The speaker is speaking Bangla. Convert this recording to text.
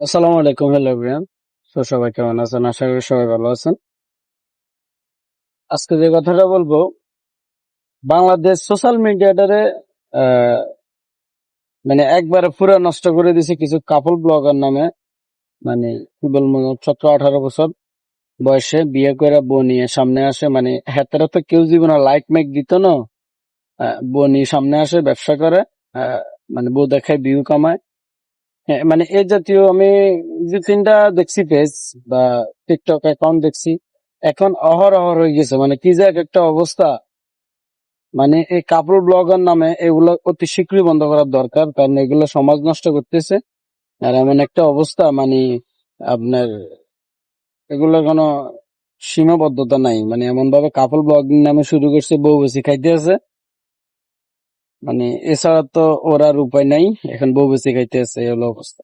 আসসালামু আলাইকুম, হ্যালো সবাই কেমন আছেন? আশা করি সবাই ভালো আছেন। আজকে যে কথাটা বলব, বাংলাদেশ সোশ্যাল মিডিয়াটারে মানে একবারে পুরো নষ্ট করে দিছে কিছু কাপল ব্লগার নামে। মানে কি বলব সতেরো, আঠারো বছর বয়সে বিয়ে করে বউ নিয়ে সামনে আসে। মানে হেতারা তো কেউ জীবনে লাইক মেক দিত না। বউ নিয়ে সামনে আসে, ব্যবসা করে। মানে বউ দেখায় ভিউ কামায়। হ্যাঁ মানে এই জাতীয় আমি দু তিনটা দেখছি পেজ বা টিকটক অ্যাকাউন্ট দেখছি, এখন অহর অহর হয়ে গেছে। মানে কি যে এক একটা অবস্থা। মানে এই কাপড় ব্লগার নামে এগুলো অতি শীঘ্রই বন্ধ করার দরকার, কারণ এগুলো সমাজ নষ্ট করতেছে। আর এমন একটা অবস্থা মানে আপনার এগুলোর কোনো সীমাবদ্ধতা নাই। মানে এমন ভাবে কাপড় ব্লগিং নামে শুরু করছে, বউ বেশি খাইতে আছে। মানে এছাড়া তো ওর আর উপায় নাই। এখন বউ বেশি খাইতে আছে অবস্থা।